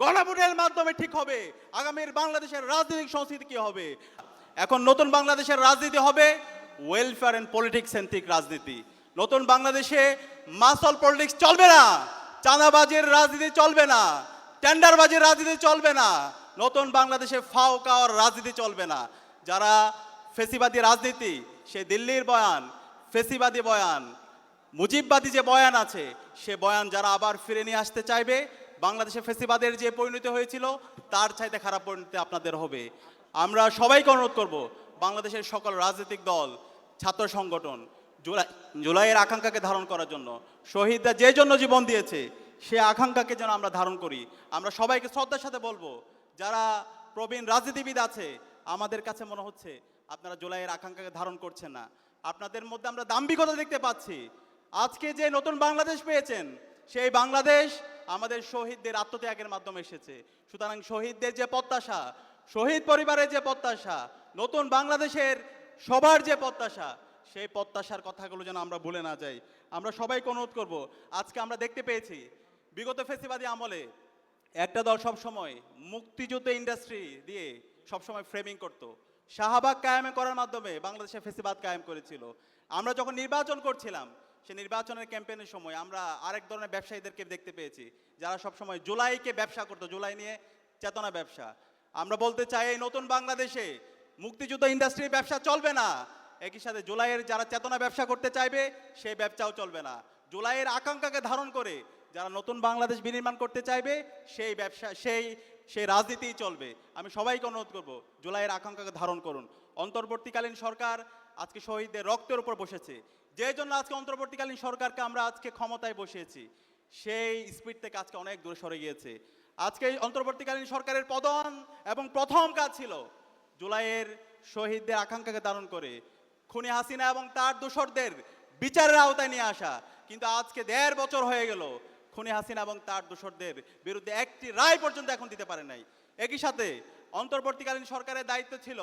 গণভোটের মাধ্যমে ঠিক হবে। আগামীর বাংলাদেশের রাজনৈতিক সংস্কৃতি কি হবে? এখন নতুন বাংলাদেশের রাজনীতি হবে ওয়েলফেয়ার অ্যান্ড পলিটিক্স সেন্ট্রিক রাজনীতি। নতুন বাংলাদেশে মাসল পলিটিক্স চলবে না, চাঁদাবাজির রাজনীতি চলবে না টেন্ডারবাজির রাজনীতি চলবে না, নতুন বাংলাদেশে ফাও কাওয়ার রাজনীতি চলবে না। যারা ফেসিবাদী রাজনীতি, সে দিল্লির বয়ান, ফেসিবাদী বয়ান, মুজিববাদী যে বয়ান আছে, সে বয়ান যারা আবার ফিরে নিয়ে আসতে চাইবে বাংলাদেশে ফেসিবাদের যে পরিণতি হয়েছিল, তার চাইতে খারাপ পরিণতি আপনাদের হবে। আমরা সবাইকে অনুরোধ করব, বাংলাদেশের সকল রাজনৈতিক দল, ছাত্র সংগঠন, জুলাই, জুলাইয়ের আকাঙ্ক্ষাকে ধারণ করার জন্য, শহীদরা যে জন্য জীবন দিয়েছে, সে আকাঙ্ক্ষাকে যেন আমরা ধারণ করি। আমরা সবাইকে শ্রদ্ধার সাথে বলব, যারা প্রবীণ রাজনীতিবিদ আছে, আমাদের কাছে মনে হচ্ছে আপনারা জুলাইয়ের আকাঙ্ক্ষাকে ধারণ করছেন না। আপনাদের মধ্যে আমরা দাম্ভিকতা দেখতে পাচ্ছি। আজকে যে নতুন বাংলাদেশ পেয়েছেন, সেই বাংলাদেশ আমাদের শহীদদের আত্মত্যাগের মাধ্যমে এসেছে। সুতরাং শহীদদের যে প্রত্যাশা, শহীদ পরিবারের যে প্রত্যাশা, নতুন বাংলাদেশের সবার যে প্রত্যাশা, সেই প্রত্যাশার কথাগুলো যেন আমরা ভুলে না যাই। আমরা সবাইকে অনুরোধ করব, আজকে আমরা দেখতে পেয়েছি, বিগত ফেসিবাদী আমলে একটা দল সব সময় মুক্তিযুদ্ধ ইন্ডাস্ট্রি দিয়ে সব সময় ফ্রেমিং করত। শাহবাগ কায়েম করার মাধ্যমে বাংলাদেশে ফেসিবাদ কায়েম করেছিল। আমরা যখন নির্বাচন করছিলাম সে নির্বাচনের ক্যাম্পেইনের সময় আমরা আরেক ধরনের ব্যবসায়ীদেরকে দেখতে পেয়েছি, যারা সব সময় জুলাইকে ব্যবসা করতো, জুলাই নিয়ে চেতনা ব্যবসা। আমরা বলতে চাই এই নতুন বাংলাদেশে মুক্তিযুদ্ধ ইন্ডাস্ট্রির ব্যবসা চলবে না, একই সাথে জুলাইয়ের যারা চেতনা ব্যবসা করতে চাইবে, সেই ব্যবসাও চলবে না। জুলাইয়ের আকাঙ্ক্ষাকে ধারণ করে যারা নতুন বাংলাদেশ বিনির্মাণ করতে চাইবে, সেই ব্যবসা, সেই সেই রাজনীতিই চলবে। আমি সবাইকে অনুরোধ করব, জুলাইয়ের আকাঙ্ক্ষাকে ধারণ করুন। অন্তর্বর্তীকালীন সরকার আজকে শহীদদের রক্তের উপর বসেছে। যে জন্য আজকে অন্তর্বর্তীকালীন সরকারকে আমরা আজকে ক্ষমতায় বসিয়েছি, সেই স্পিড থেকে আজকে অনেক দূরে সরে গিয়েছে। আজকে অন্তর্বর্তীকালীন সরকারের পদন এবং প্রথম কাজ ছিল জুলাইয়ের শহীদদের আকাঙ্ক্ষাকে ধারণ করে, খুনি হাসিনা এবং তার দোসরদের বিচারের আওতায় নিয়ে আসা। কিন্তু আজকে দেড় বছর হয়ে গেল, খুনি হাসিনা এবং তার দোসরদের বিরুদ্ধে একটি রায় পর্যন্ত এখন দিতে পারে নাই। একই সাথে অন্তর্বর্তীকালীন সরকারের দায়িত্ব ছিল।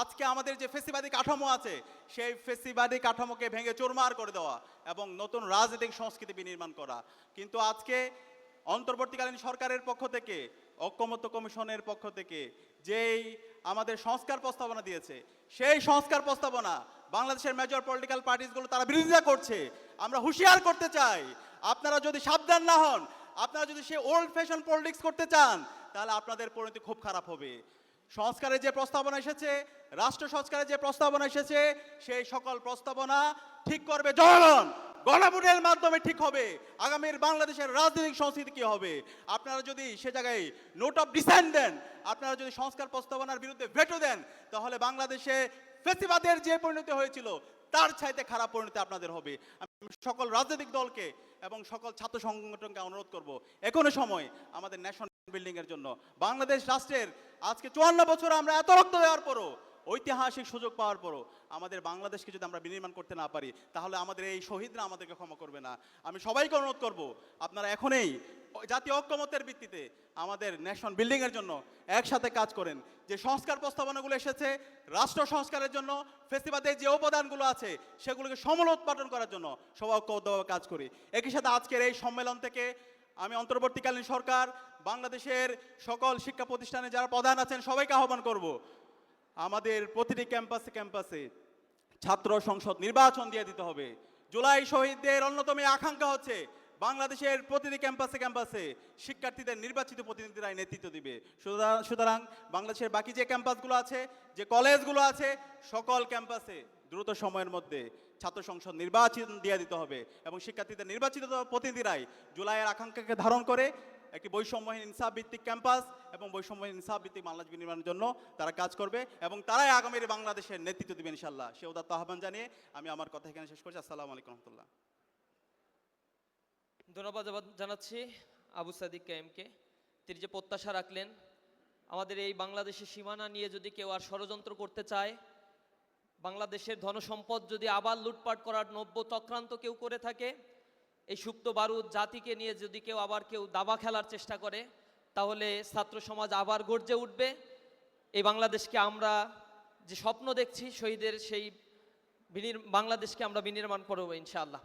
আজকে আমাদের যে ফেসিবাদী কাঠামো আছে, সেই ফেসিবাদী কাঠামোকে ভেঙে চুরমার করে দেওয়া এবং নতুন রাজনৈতিক সংস্কৃতি বিনির্মাণ করা। কিন্তু আজকে অন্তর্বর্তীকালীন সরকারের পক্ষ থেকে, ঐক্যমত্য কমিশনের পক্ষ থেকে যেই আমাদের সংস্কার প্রস্তাবনা দিয়েছে, সেই সংস্কার প্রস্তাবনা বাংলাদেশের মেজর পলিটিক্যাল পার্টিসগুলো তারা বিরোধিতা করছে। আমরা হুঁশিয়ার করতে চাই, আপনারা যদি সাবধান না হন, আপনারা যদি সে ওল্ড ফ্যাশন পলিটিক্স করতে চান তাহলে আপনাদের পরিণতি খুব খারাপ হবে। সংস্কারের যে প্রস্তাবনা এসেছে, রাষ্ট্র সংস্কারের যে প্রস্তাবনা এসেছে, সেই সকল প্রস্তাবনা ঠিক করবে জনগণ। গণভোটের মাধ্যমে ঠিক হবে। আগামীর বাংলাদেশের রাজনৈতিক সংস্কৃতি কি হবে? আপনারা যদি সে জায়গায় নোট অফ ডিসেন্ট দেন, আপনারা যদি সংস্কার প্রস্তাবনার বিরুদ্ধে ভেটো দেন, তাহলে বাংলাদেশে ফেসিবাদের যে পরিণতি হয়েছিল, তার চাইতে খারাপ পরিণতি আপনাদের হবে। সকল রাজনৈতিক দলকে এবং সকল ছাত্র সংগঠনকে অনুরোধ করব, এখনও সময় আমাদের ন্যাশনাল বিল্ডিং এর জন্য। বাংলাদেশ রাষ্ট্রের আজকে চুয়ান্ন বছর আমরা এত রক্ত দেওয়ার পরও, ঐতিহাসিক সুযোগ পাওয়ার পরও আমাদের বাংলাদেশকে যদি আমরা বিনির্মাণ করতে না পারি, তাহলে আমাদের এই শহীদরা আমাদেরকে ক্ষমা করবে না। আমি সবাইকে অনুরোধ করব, আপনারা এখনই জাতীয় ঐক্যমতের ভিত্তিতে আমাদের ন্যাশনাল বিল্ডিং এর জন্য একসাথে কাজ করেন। যে সংস্কার প্রস্তাবনাগুলো এসেছে, রাষ্ট্র সংস্কারের জন্য ফেস্টিভালের যে উপাদানগুলো আছে, সেগুলোকে সমল উৎপাদন করার জন্য সবাই ঐক্যবদ্ধভাবে কাজ করি। একই সাথে আজকের এই সম্মেলন থেকে আমি অন্তর্বর্তীকালীন সরকার বাংলাদেশের সকল শিক্ষা প্রতিষ্ঠানে যারা প্রধান আছেন, সবাইকে আহ্বান করব। আমাদের প্রতিটি ক্যাম্পাসে ক্যাম্পাসে ছাত্র সংসদ নির্বাচন দিয়ে দিতে হবে। জুলাই শহীদদের অন্যতম আকাঙ্ক্ষা হচ্ছে, বাংলাদেশের প্রতিটি ক্যাম্পাসে ক্যাম্পাসে শিক্ষার্থীদের নির্বাচিত প্রতিনিধিরাই নেতৃত্ব দিবে। সুতরাং বাংলাদেশের বাকি যে ক্যাম্পাসগুলো আছে, যে কলেজগুলো আছে, সকল ক্যাম্পাসে দ্রুত সময়ের মধ্যে ছাত্র সংসদ নির্বাচন দিয়ে দিতে হবে এবং শিক্ষার্থীদের নির্বাচিত প্রতিনিধিরাই জুলাইয়ের আকাঙ্ক্ষাকে ধারণ করে একটি বৈষম্যহীন ইনসাফ ভিত্তিক ক্যাম্পাস এবং বৈষম্যহীন ইনসাফ ভিত্তিক বাংলাদেশ নির্মাণের জন্য তারা কাজ করবে এবং তারাই আগামীর বাংলাদেশের নেতৃত্ব দিবে ইনশাল্লাহ সে উদাত্ত আহ্বান জানিয়ে আমি আমার কথা এখানে শেষ করছি। আসসালামু আলাইকুম রহমতুল্লাহ। ধন্যবাদ জানাচ্ছি আবু সাদিক কায়েমকে। তিনি যে প্রত্যাশা রাখলেন, আমাদের এই বাংলাদেশের সীমানা নিয়ে যদি কেউ আর ষড়যন্ত্র করতে চায়, বাংলাদেশের ধনসম্পদ যদি আবার লুটপাট করার নব্য চক্রান্ত কেউ করে থাকে এই সুপ্ত বারুদ জাতিকে নিয়ে যদি কেউ আবার কেউ দাবা খেলার চেষ্টা করে, তাহলে ছাত্র সমাজ আবার গর্জে উঠবে। এই বাংলাদেশকে আমরা যে স্বপ্ন দেখছি, শহীদের সেই বাংলাদেশকে আমরা বিনির্মাণ করব ইনশাআল্লাহ।